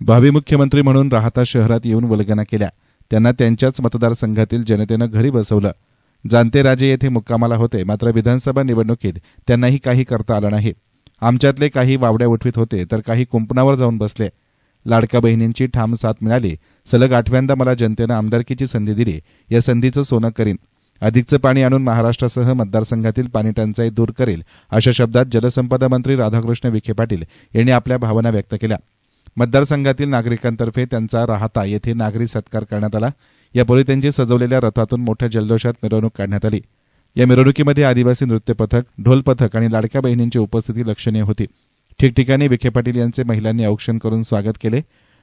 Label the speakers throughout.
Speaker 1: भावी मुख्यमंत्री म्हणून राहता शहरात येऊन वल्गना केल्या. त्यांना त्यांच्याच मतदारसंघातील जनतेनं घरी बसवलं. जाणते राजे येथे मुक्कामाला होते मात्र विधानसभा निवडणुकीत त्यांनाही काही करता आलं नाही. आमच्यातले काही वावड्या उठवीत होते तर काही कुंपणावर जाऊन बसले. लाडक्या बहिणींची ठाम साथ मिळाली. सलग आठव्यांदा मला जनतेनं आमदारकीची संधी दिली. या संधीचं सोनं करीन. अधिकचं पाणी आणून महाराष्ट्रासह मतदारसंघातील पाणी टंचाई दूर करेल अशा शब्दात जलसंपदा मंत्री राधाकृष्ण विखे पाटील यांनी आपल्या भावना व्यक्त केल्या. मतदारसंघातील नागरिकांतर्फे त्यांचा राहता येथे नागरी सत्कार करण्यात आला. यापूर्वी त्यांची सजवलेल्या रथातून मोठ्या जल्लोषात मिरवणूक काढण्यात आली. या मिरवणुकीमध्ये आदिवासी नृत्य पथक ढोल पथक आणि लाडक्या बहिणींची उपस्थिती लक्षणीय होती. ठिकठिकाणी विखे पाटील यांचे महिलांनी औक्षण करून स्वागत केले.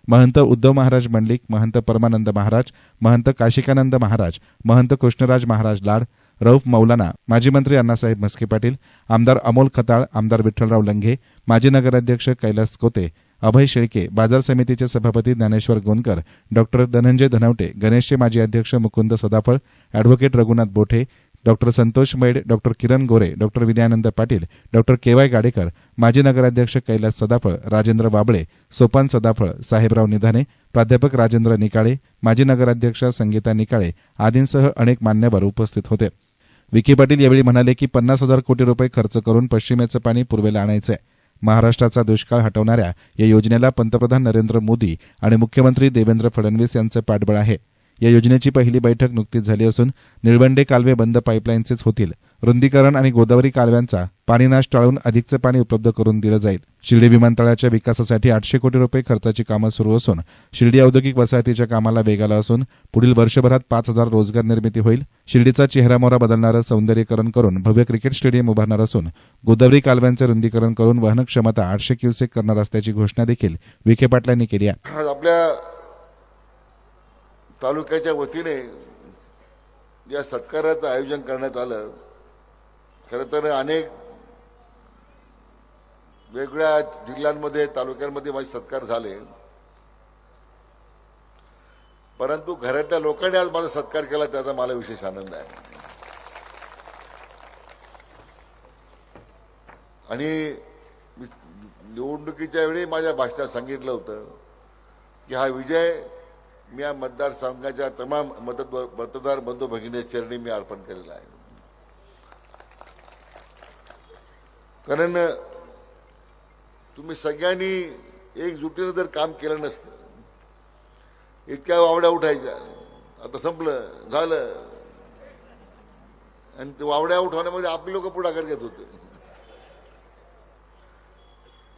Speaker 1: महंत उद्धव महाराज मंडलिक महंत परमानंद महाराज महंत काशिकानंद महाराज महंत कृष्णराज महाराज लाड रौफ मौलाना माजी मंत्री अण्णासाहेब मस्के पाटील आमदार अमोल खताळ आमदार विठ्ठलराव लंघे माजी नगराध्यक्ष कैलास कोते अभय शेळके बाजार समितीचे सभापती ज्ञानेश्वर गोनकर डॉक्टर धनंजय धनवटे गणेशचे माजी अध्यक्ष Mukund Sadaphal advocate Raghunath Bothe doctor Santosh Maid doctor Kiran Gore doctor Vinayanand Patil doctor K Y Gadekar माजी नगराध्यक्ष कैलास सदाफळ राजेंद्र बाबळे सोपान सदाफळ साहेबराव निधाने प्राध्यापक राजेंद्र निकाळे माजी नगराध्यक्ष संगीता निकाळे आदींसह अनेक मान्यवर उपस्थित होते. विखे पाटील यावेळी म्हणाले की पन्नास हजार कोटी रुपये खर्च करून पश्चिमेचं पाणी पूर्वेला आणायचं आहे महाराष्ट्राचा दुष्काळ हटवणाऱ्या या योजनेला पंतप्रधान नरेंद्र मोदी आणि मुख्यमंत्री देवेंद्र फडणवीस यांचं पाठबळ आहे. या योजनेची पहिली बैठक नुकतीच झाली असून निळवंडे कालवे बंद पाईपलाईनचेच होतील. रुंदीकरण आणि गोदावरी कालव्यांचा पाणीनाश टाळून अधिकचं पाणी उपलब्ध करून दिलं जाईल. शिर्डी विमानतळाच्या विकासासाठी आठशे कोटी रुपये खर्चाची कामं सुरू असून शिर्डी औद्योगिक वसाहतीच्या कामाला वेग आला असून पुढील वर्षभरात पाच हजार रोजगार निर्मिती होईल. शिर्डीचा चेहरामोहरा बदलणारं सौंदर्यीकरण करून भव्य क्रिकेट स्टेडियम उभारणार असून गोदावरी कालव्यांचे रुंदीकरण करून वहन क्षमता आठशे क्युसेक करणार असल्याची घोषणा देखील विखे पाटलांनी केली आहे.
Speaker 2: आपल्या तालुक्याच्या वतीने या सत्काराचं आयोजन करण्यात आलं. खरं तर अनेक वेगळ्या जिल्ह्यांमध्ये तालुक्यांमध्ये माझे सत्कार झाले. परंतु घरातल्या लोकांनी आज माझा सत्कार केला त्याचा मला विशेष आनंद आहे. आणि मी निवडणुकीच्या वेळी माझ्या भाषणात सांगितलं होतं की हा विजय मी या मतदारसंघाच्या तमाम मतद मतदार बंधू भगिनी चरणी मी अर्पण केलेला आहे. कारण तुम्ही सगळ्यांनी एकजुटीनं जर काम केलं नसतं इतक्या वावड्या उठायच्या आता संपलं झालं. आणि ते वावड्या उठवण्यामध्ये आपली लोक पुढाकार घेत होते.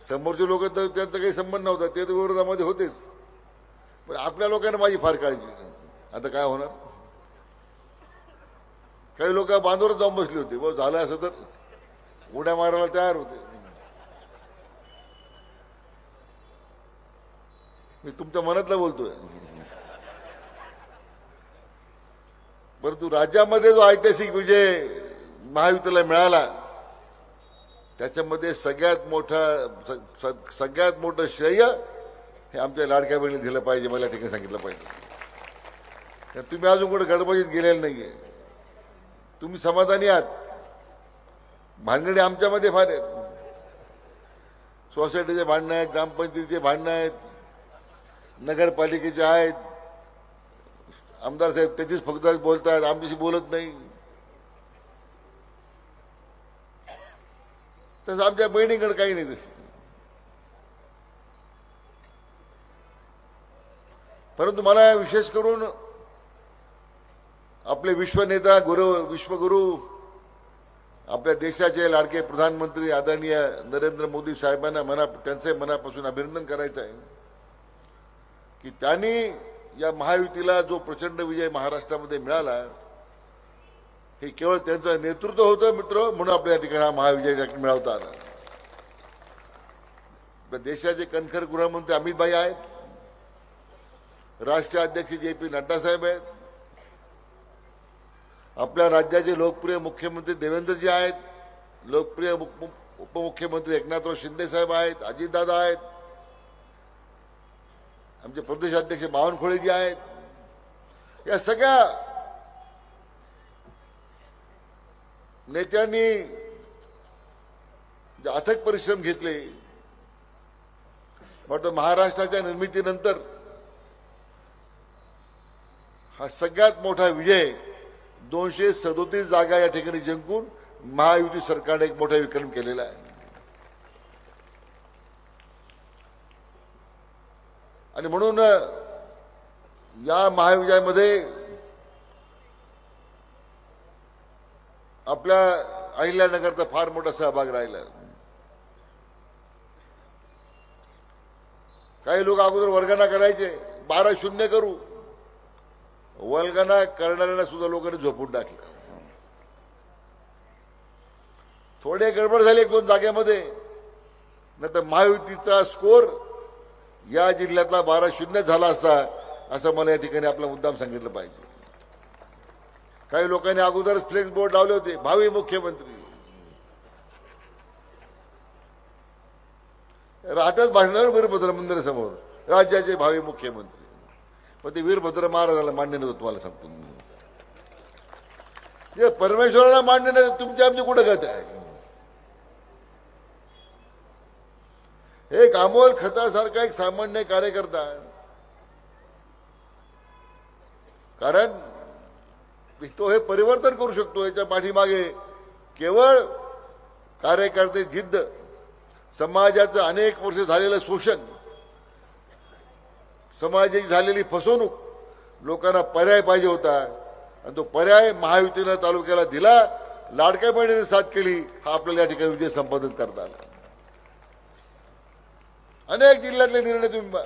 Speaker 2: समोरचे लोक तर त्यांचा काही संबंध नव्हता ते तर विरोधामध्ये होतेच. पण आपल्या लोकांना माझी फार काळजी आता काय होणार? काही लोक बांधवर जाऊन बसले होते. बघ झालं असं तर उड्या मारायला तयार होते. मी तुमच्या मनातला बोलतोय. परंतु राज्यामध्ये जो ऐतिहासिक विजय महायुतीला मिळाला त्याच्यामध्ये सगळ्यात मोठा सगळ्यात मोठं श्रेय हे आमच्या लाडक्या बहिणी दिलं पाहिजे मला ठिकाणी सांगितलं पाहिजे. तुम्ही अजून कुठे गडबडीत गेलेले नाहीये. तुम्ही समाधानी आहात. भांडणे आमच्यामध्ये फार आहेत. सोसायटीचे भांडणं आहेत ग्रामपंचायतीचे भांडणं आहेत नगरपालिकेचे आहेत. आमदार साहेब त्याचीच फक्त बोलतात आमच्याशी बोलत नाही. तसं आमच्या बहिणीकडे काही नाही तसं. परंतु मला विशेष करून आपले विश्वनेता गुरु विश्वगुरु आपल्या देशाचे लाडके प्रधानमंत्री आदरणीय नरेंद्र मोदी साहेबांना मना त्यांचे मनापासून अभिनंदन करायचं आहे की त्यांनी या महायुतीला जो प्रचंड विजय महाराष्ट्रामध्ये मिळाला हे केवळ त्यांचं नेतृत्व होतं मित्र म्हणून आपल्या या ठिकाणी हा महाविजय मिळवता आला. देशाचे कणखर गृहमंत्री अमित भाई आहेत. राष्ट्रीय अध्यक्ष जे पी नड्डा साहेब आहेत. आपल्या राज्याचे लोकप्रिय मुख्यमंत्री देवेंद्रजी आहेत. लोकप्रिय उपमुख्यमंत्री एकनाथराव शिंदे साहेब आहेत अजितदादा आहेत. आमचे प्रदेशाध्यक्ष बावनकुळेजी आहेत. या सगळ्या नेत्यांनी जे अथक परिश्रम घेतले वाटतं महाराष्ट्राच्या निर्मितीनंतर हा सगळ्यात मोठा विजय दोनशे सदोतीस जागा या ठिकाणी जिंकून महायुती सरकारने एक मोठा विक्रम केलेला आहे. आणि म्हणून या महाविजयामध्ये आपल्या अहिल्यानगरचा फार मोठा सहभाग राहिला. काही लोक अगोदर वर्गाना करायचे बारा शून्य करू. वल्गना करणाऱ्यांना सुद्धा लोकांनी झोपून टाकलं. थोडे गडबड झाली एक दोन जागेमध्ये नंतर महायुतीचा स्कोर या जिल्ह्यातला बारा शून्य झाला असता असं मला या ठिकाणी आपला मुद्दाम सांगितलं पाहिजे. काही लोकांनी अगोदरच फ्लेक्स बोर्ड लावले होते भावी मुख्यमंत्री. राहतात भाषणावर वीरभद्र मंदिरासमोर राज्याचे भावी मुख्यमंत्री. पण ते वीरभद्र महाराजाला मान्य नव्हतं तुम्हाला सांगतो जे परमेश्वराला मान्य नाही तुमची आमची कुठं गत आहे? एक अमोल खतासारखा एक सामान्य कार्यकर्ता कारण तो हे परिवर्तन करू शकतो याच्या पाठीमागे केवळ कार्यकर्ते जिद्द समाजाचं अनेक वर्ष झालेलं शोषण समाजाची झालेली फसवणूक लोकांना पर्याय पाहिजे होता. आणि तो पर्याय महायुतीनं तालुक्याला दिला लाडक्या बहिणीने साथ केली हा आपल्याला या ठिकाणी विजय संपादन करता आला. अनेक जिल्ह्यातले निर्णय तुम्ही बा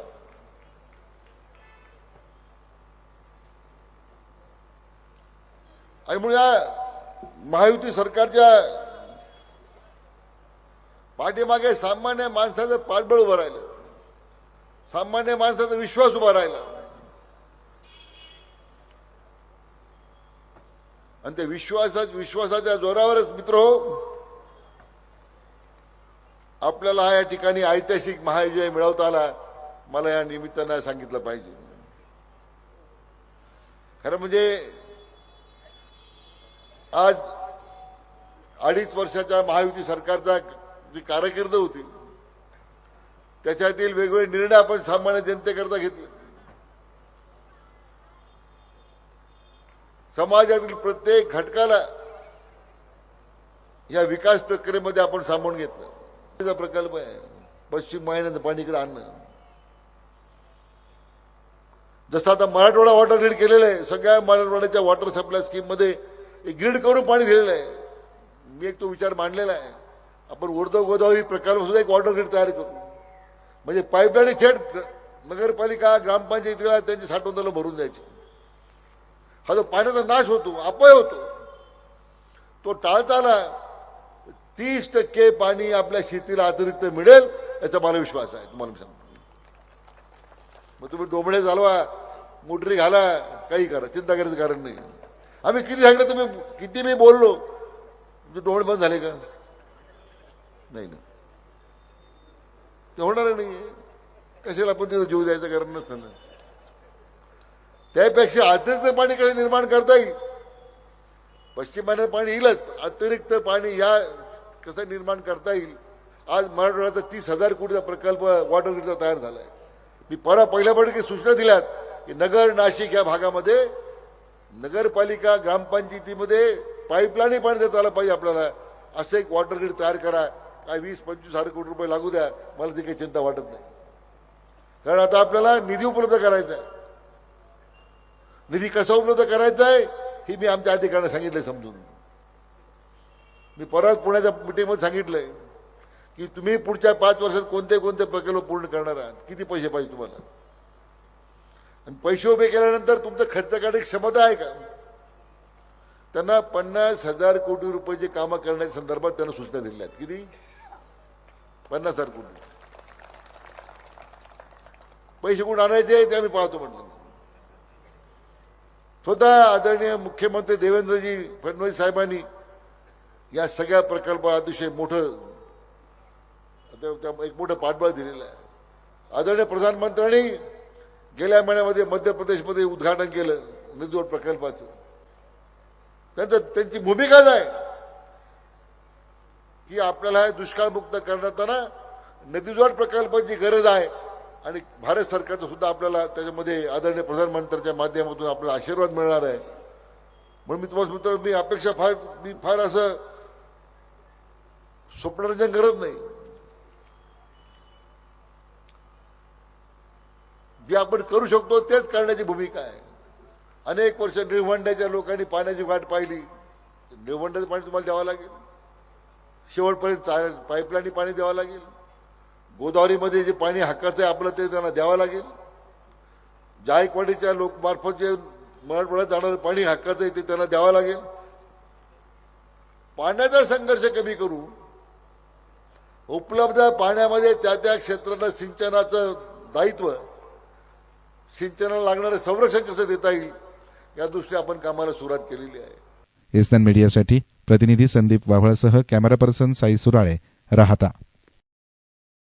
Speaker 2: आणि म्हणून या महायुती सरकारच्या पाठीमागे सामान्य माणसाचं पाठबळ उभं राहिलं. सामान्य माणसाचा विश्वास उभा राहिला. आणि त्या विश्वासा विश्वासाच्या जोरावरच मित्र हो आपल्याला हा या ठिकाणी ऐतिहासिक महाविजय मिळवता आला मला या निमित्तानं सांगितलं पाहिजे. खरं म्हणजे आज अडीच वर्षाच्या महायुती सरकारचा जी कारकीर्द होती त्याच्यातील वेगवेगळे निर्णय आपण सामान्य जनतेकरता घेतले. समाजातील प्रत्येक घटकाला या विकास प्रक्रियेमध्ये आपण सामावून घेतलं. त्याचा प्रकल्प आहे. पश्चिम वाहिन्याचं पाणी इकडे आणणं. जसं आता मराठवाडा वॉटर ग्रीड केलेलं आहे सगळ्या मराठवाड्याच्या वॉटर सप्लाय स्कीममध्ये एक ग्रीड करून पाणी दिलेलं आहे. मी एक तो विचार मांडलेला आहे. आपण उर्दव गोदावरी प्रकल्प सुद्धा एक वॉटर ग्रीड तयार करू. म्हणजे पाईपलाईन थेट नगरपालिका ग्रामपंचायतीला त्यांची साठवण भरून द्यायची. हा जो पाण्याचा नाश होतो अपय होतो तो टाळताना तीस टक्के पाणी आपल्या शेतीला अतिरिक्त मिळेल याचा मला विश्वास आहे तुम्हाला मी सांगतो. मग तुम्ही डोंबळे चालवा मोटरी घाला काही करा चिंता करायचं कारण नाही. आम्ही किती सांगितलं तुम्ही किती मी बोललो तुमचे डोळे बंद झाले का? नाही ना ते होणार नाही. कशाला आपण तिथं जीव द्यायचं कारण नसतं ना. त्यापेक्षा अतिरिक्त पाणी कसं निर्माण करता येईल? पश्चिमाने पाणी येईलच. अतिरिक्त पाणी या कसं निर्माण करता येईल? आज मराठवाड्याचा तीस हजार कोटीचा प्रकल्प वॉटर ग्रीडचा तयार झालाय. मी परवा पहिल्या बैठकीत सूचना दिल्यात की नगर नाशिक या भागामध्ये नगरपालिका ग्रामपंचायतीमध्ये पाईपलाईन पाणी देता आलं पाहिजे आपल्याला. असं एक वॉटर ग्रीड तयार करा. काय वीस पंचवीस हजार कोटी रुपये लागू द्या मला ती काही चिंता वाटत नाही. कारण आता आपल्याला निधी उपलब्ध करायचा आहे. निधी कसा उपलब्ध करायचा आहे हे मी आमच्या अधिकाऱ्यांना सांगितलंय समजून. मी परत पुण्याच्या मिटिंगमध्ये सांगितलंय की तुम्ही पुढच्या पाच वर्षात कोणते कोणते प्रकल्प पूर्ण करणार आहात? किती पैसे पाहिजे तुम्हाला? आणि पैसे उभे केल्यानंतर तुमचं खर्च करण्याची क्षमता आहे का? त्यांना पन्नास हजार कोटी रुपयाची कामं करण्याच्या संदर्भात त्यांना सूचना दिल्या आहेत. किती? पन्नास हजार कोटी. पैसे कुठून आणायचे ते आम्ही पाहतो म्हटलं स्वतः आदरणीय मुख्यमंत्री देवेंद्रजी फडणवीस साहेबांनी या सगळ्या प्रकल्पाला अतिशय मोठं एक मोठं पाठबळ दिलेलं आहे. आदरणीय प्रधानमंत्र्यांनी गेल्या महिन्यामध्ये मध्य प्रदेशमध्ये उद्घाटन केलं नदीजोड प्रकल्पाचं. त्यांचं त्यांची भूमिकाच आहे की आपल्याला दुष्काळमुक्त करण्यात नदीजोड प्रकल्पाची गरज आहे. आणि भारत सरकारचं सुद्धा आपल्याला त्याच्यामध्ये आदरणीय प्रधानमंत्र्यांच्या माध्यमातून आपला आशीर्वाद मिळणार आहे. म्हणून मी तुम्हाला मित्र मी अपेक्षा फार मी फार असं स्वप्नरंजन करत नाही. जे आपण करू शकतो तेच करण्याची भूमिका आहे. अनेक वर्ष निळवंड्याच्या लोकांनी पाण्याची वाट पाहिली. निळवंड्याचं पाणी तुम्हाला द्यावं लागेल. शेवटपर्यंत पाईपलाईन पाणी द्यावं लागेल. गोदावरीमध्ये जे पाणी हक्काचं आहे आपलं ते त्यांना द्यावं लागेल. जायकवाडीच्या लोकमार्फत जे मराठवाड्यात जाणारं पाणी हक्काचं आहे ते त्यांना द्यावं लागेल. पाण्याचा संघर्ष कमी करू. उपलब्ध पाण्यामध्ये त्या त्या क्षेत्राला सिंचनाचं दायित्व सिंचनाला लागणारं संरक्षण कसं देता येईल या दृष्टीने आपण कामाला सुरुवात केलेली आहे.
Speaker 1: एसनॅन मीडियासाठी प्रतिनिधी संदीप वाव्हळसह कॅमेरा पर्सन साई सुराळे. राहता.